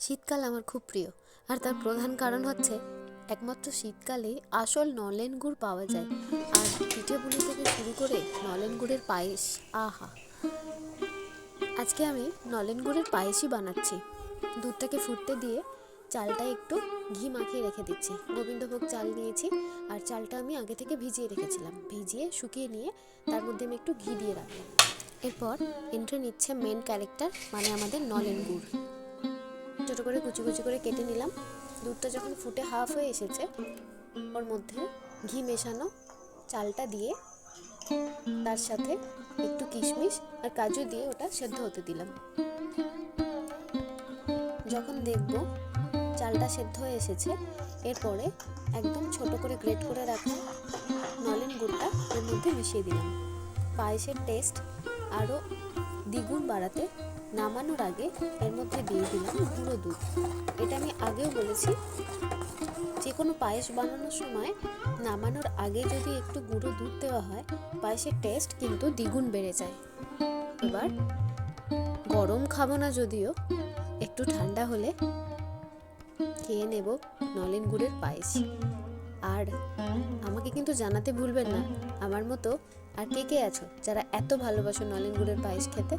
শীতকাল আমার খুব প্রিয়। আর তার প্রধান কারণ হচ্ছে, একমাত্র শীতকালে আসল নলেন গুড় পাওয়া যায়। আর পিঠে পুলি থেকে শুরু করে নলেন গুড়ের পায়েস, আহা! আজকে আমি নলেন গুড়ের পায়েসই বানাচ্ছি। দুধটাকে ফুটতে দিয়ে চালটা একটু ঘি মাখিয়ে রেখে দিচ্ছি। গোবিন্দভোগ চাল নিয়েছি আর চালটা আমি আগে থেকে ভিজিয়ে রেখেছিলাম। ভিজিয়ে শুকিয়ে নিয়ে তার মধ্যে আমি একটু ঘি দিয়ে রাখলাম এরপর এন্ট্রি নিচ্ছে মেন ক্যারেক্টার মানে আমাদের নলেন গুড়। ছোটো করে কুচি কুচি করে কেটে নিলাম। দুধটা যখন ফুটে হাফ হয়ে এসেছে, ওর মধ্যে ঘি মেশানো চালটা দিয়ে তার সাথে একটু কিশমিশ আর কাজু দিয়ে ওটা সেদ্ধ হতে দিলাম। যখন দেখব চালটা সেদ্ধ হয়ে এসেছে, এরপরে একদম ছোট করে গ্রেট করে রাখা নলেন গুড়টা এর মধ্যে মিশিয়ে দিলাম। পায়েসের টেস্ট আরও দ্বিগুণ বাড়াতে নামানোর আগে এর মধ্যে দিয়ে দিলাম গুঁড়ো দুধ। এটা আমি আগেও বলেছি যে কোনো পায়েস বানানোর সময় নামানোর আগে যদি একটু গুঁড়ো দুধ দেওয়া হয়, পায়েসের টেস্ট কিন্তু দ্বিগুণ বেড়ে যায়। এবার গরম খাব না যদিও, একটু ঠান্ডা হলে খেয়ে নেব নলেন গুড়ের পায়েস। আর কিন্তু জানাতে ভুলবেন না। আমার মতো আর কে কে আছো যারা এত ভালোবাসো নলেন গুড়ের পায়েস খেতে?